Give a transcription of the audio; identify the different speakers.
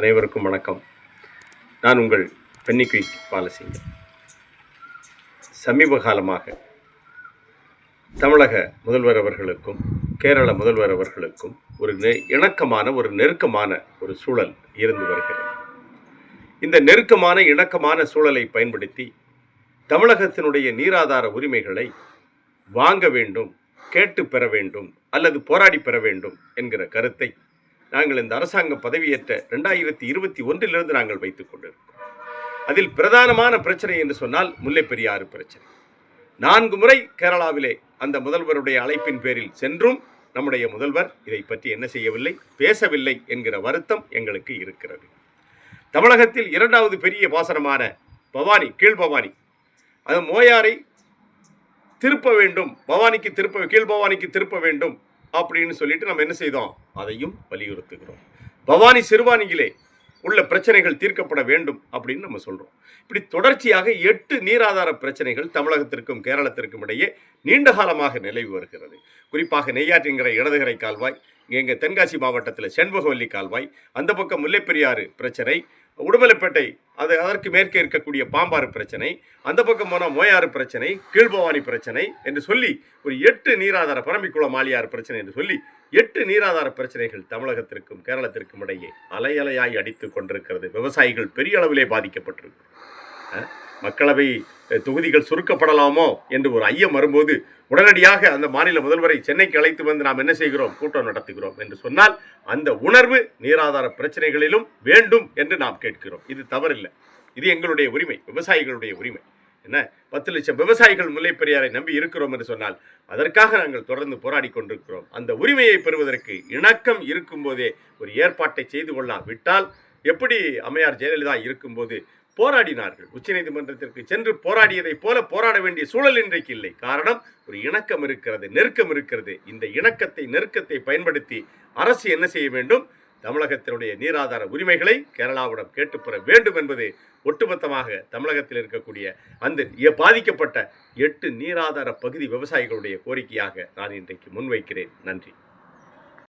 Speaker 1: அனைவருக்கும் வணக்கம். நான் உங்கள் பென்னிக்குய் பாலசிங்கம். சமீப காலமாக தமிழக முதல்வர் அவர்களுக்கும் கேரள முதல்வர் அவர்களுக்கும் ஒரு நெ இணக்கமான ஒரு நெருக்கமான ஒரு சூழல் இருந்து வருகிறது. இந்த நெருக்கமான இணக்கமான சூழலை பயன்படுத்தி தமிழகத்தினுடைய நீராதார உரிமைகளை வாங்க வேண்டும் கேட்டு பெற வேண்டும் அல்லது போராடி பெற வேண்டும் என்கிற கருத்தை நாங்கள் இந்த அரசாங்க பதவியேற்ற ரெண்டாயிரத்தி இருபத்தி ஒன்றிலிருந்து நாங்கள் வைத்துக் கொண்டிருக்கிறோம். அதில் பிரதானமான பிரச்சனை என்று சொன்னால் முல்லை பெரியாறு பிரச்சனை. நான்கு முறை கேரளாவிலே அந்த முதல்வருடைய அழைப்பின் பேரில் சென்றும் நம்முடைய முதல்வர் இதை பற்றி என்ன செய்யவில்லை பேசவில்லை என்கிற வருத்தம் எங்களுக்கு இருக்கிறது. தமிழகத்தில் இரண்டாவது பெரிய பாசனமான பவானி கீழ்பவானி அது மோயாரை திருப்ப வேண்டும் பவானிக்கு திருப்ப கீழ்பவானிக்கு திருப்ப வேண்டும் அப்படின்னு சொல்லிட்டு நம்ம என்ன செய்தோம்? அதையும் வலியுறுத்துகிறோம். பவானி சிறுவானியிலே உள்ள பிரச்சனைகள் தீர்க்கப்பட வேண்டும் அப்படின்னு நம்ம சொல்கிறோம் இப்படி தொடர்ச்சியாக எட்டு நீராதார பிரச்சனைகள் தமிழகத்திற்கும் கேரளத்திற்கும் இடையே நீண்ட காலமாக நிலவி வருகிறது. குறிப்பாக நெய்யாற்றின்கிற இடதுகரை கால்வாய் இங்கே தென்காசி மாவட்டத்தில் செண்பகவல்லி கால்வாய் அந்த பக்கம் முல்லைப்பெரியாறு பிரச்சனை உடுமலைப்பேட்டை அது அதற்கு மேற்கே இருக்கக்கூடிய பாம்பாறு பிரச்சனை அந்த பக்கம் போனால் மோயாறு பிரச்சனை கீழ்பவானி பிரச்சனை என்று சொல்லி ஒரு எட்டு நீராதார பரம்பிக்குளம் ஆலியார் பிரச்சனை என்று சொல்லி எட்டு நீராதார பிரச்சனைகள் தமிழகத்திற்கும் கேரளத்திற்கும் இடையே அலையலையாய் அடித்து கொண்டிருக்கிறது. விவசாயிகள் பெரிய அளவிலே பாதிக்கப்பட்டிருக்கு மக்களவை தொகுதிகள் சுருக்கப்படலாமோ என்று ஒரு ஐயம் வரும்போது உடனடியாக அந்த மாநில முதல்வரை சென்னைக்கு அழைத்து வந்து நாம் என்ன செய்கிறோம்? கூட்டம் நடத்துகிறோம் என்று சொன்னால் அந்த உணர்வு நீராதார பிரச்சனைகளிலும் வேண்டும் என்று நாம் கேட்கிறோம். இது தவறில்லை. இது எங்களுடைய உரிமை விவசாயிகளுடைய உரிமை. என்ன? பத்து லட்சம் விவசாயிகள் முல்லைப்பெரியாரை நம்பி இருக்கிறோம் என்று சொன்னால் அதற்காக நாங்கள் தொடர்ந்து போராடி கொண்டிருக்கிறோம். அந்த உரிமையை பெறுவதற்கு இணக்கம் இருக்கும்போதே ஒரு ஏற்பாட்டை செய்து கொள்ளலாம் விட்டால் எப்படி அம்மையார் ஜெயலலிதா இருக்கும்போது போராடினார்கள். உச்சநீதிமன்றத்திற்கு சென்று போராடியதைப் போல போராட வேண்டிய சூழல் இன்றைக்கு இல்லை. காரணம் ஒரு இணக்கம் இருக்கிறது நெருக்கம் இருக்கிறது. இந்த இணக்கத்தை நெருக்கத்தை பயன்படுத்தி அரசு என்ன செய்ய வேண்டும்? தமிழகத்தினுடைய நீராதார உரிமைகளை கேரளாவிடம் கேட்டுப்பெற வேண்டும் என்பது ஒட்டுமொத்தமாக தமிழகத்தில் இருக்கக்கூடிய அந்த பாதிக்கப்பட்ட எட்டு நீராதார பகுதி விவசாயிகளுடைய கோரிக்கையாக நான் இன்றைக்கு முன்வைக்கிறேன். நன்றி.